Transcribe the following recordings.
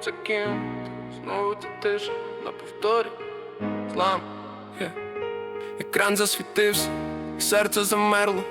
це ким, знову це тиша на повторі, злам, yeah. Екран засвітився, серце замерло.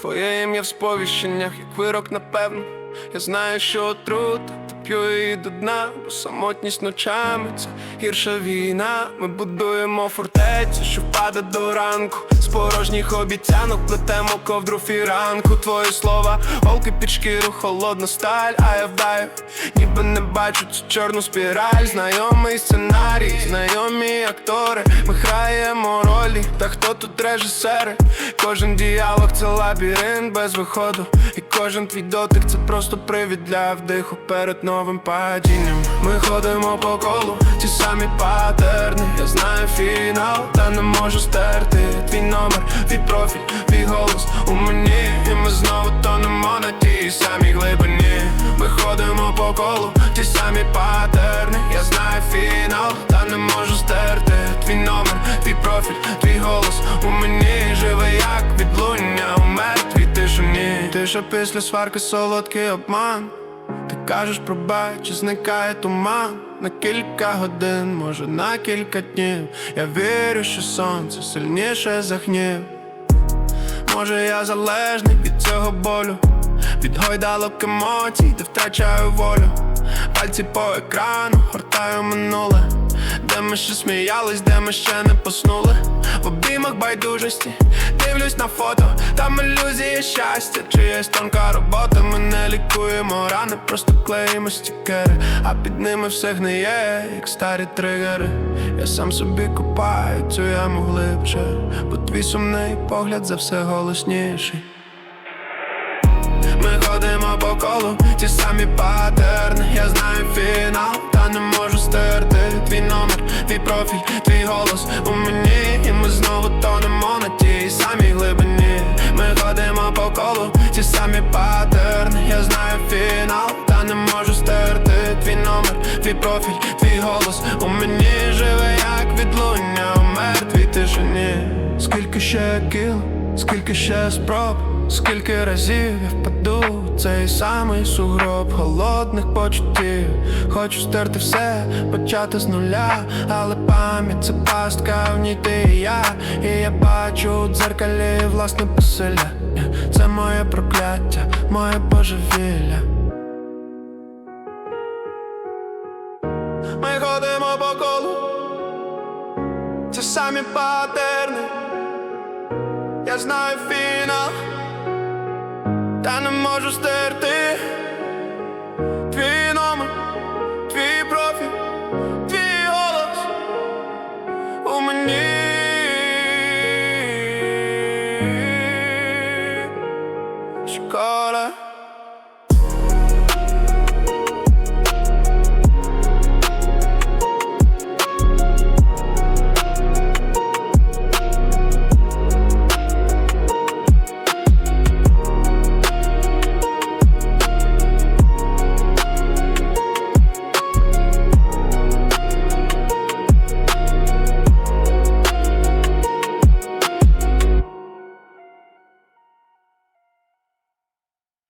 Твоє ім'я в сповіщеннях, як вирок, напевно. Я знаю, що отрута, та п'ю її до дна, бо самотність ночами це гірша війна. Ми будуємо фортецю, що впаде до ранку. З порожніх обіцянок плетемо ковдру фіранку. Твої слова, голки під шкіру, холодна сталь, а я вдаю, ніби не бачу цю чорну спіраль. Знайомий сценарій, знайомі актори. Ми граємо ролі, та хто тут режисери? Кожен діалог це лабіринт без виходу. І кожен твій дотик це просто привід для вдиху перед новим падінням. Ми ходимо по колу, ті самі патерни. Я знаю фінал, та не можу стерти. Твій номер, твій профіль, твій голос у мені. І ми знову тонемо на тій самій глибині. Ми ходимо по колу, ті самі патерни. Я знаю фінал, та не можу стерти. Твій номер, твій профіль, Тиша після сварки, солодкий обман. Ти кажеш пробач, і зникає туман на кілька годин, може на кілька днів. Я вірю, що сонце сильніше за гнів. Може, я залежний від цього болю, від гойдалок емоцій, де втрачаю волю. Пальці по екрану, гортаю минуле, де ми ще сміялись, де ми ще не поснули. В обіймах байдужості, дивлюсь на фото, там ілюзія щастя, чиясь тонка робота. Ми не лікуємо рани, просто клеїмо стікери, а під ними все гниє, як старі тригери. Я сам собі купаю цю яму глибше, бо твій сумний погляд за все голосніший. Ми ходимо по колу, ті самі патерни. Я знаю фінал, та не можу твій профіль, твій голос у мені. І ми знову тонемо на тій самій глибині. Ми ходимо по колу, ті самі патерни. Я знаю фінал, та не можу стерти твій номер, твій профіль, твій голос у мені живе як відлуння у мертвій тишині. Скільки ще кіл, скільки ще спроб, скільки разів я впаду в цей самий сугроб холодних почуттів. Хочу стерти все, почати з нуля, але пам'ять це пастка, в ній ти і я. І я бачу у дзеркалі власне посилля. Це моє прокляття, моє божевілля. Ми ходимо по колу, це самі патерни. Я знаю фінал, та не можу стерти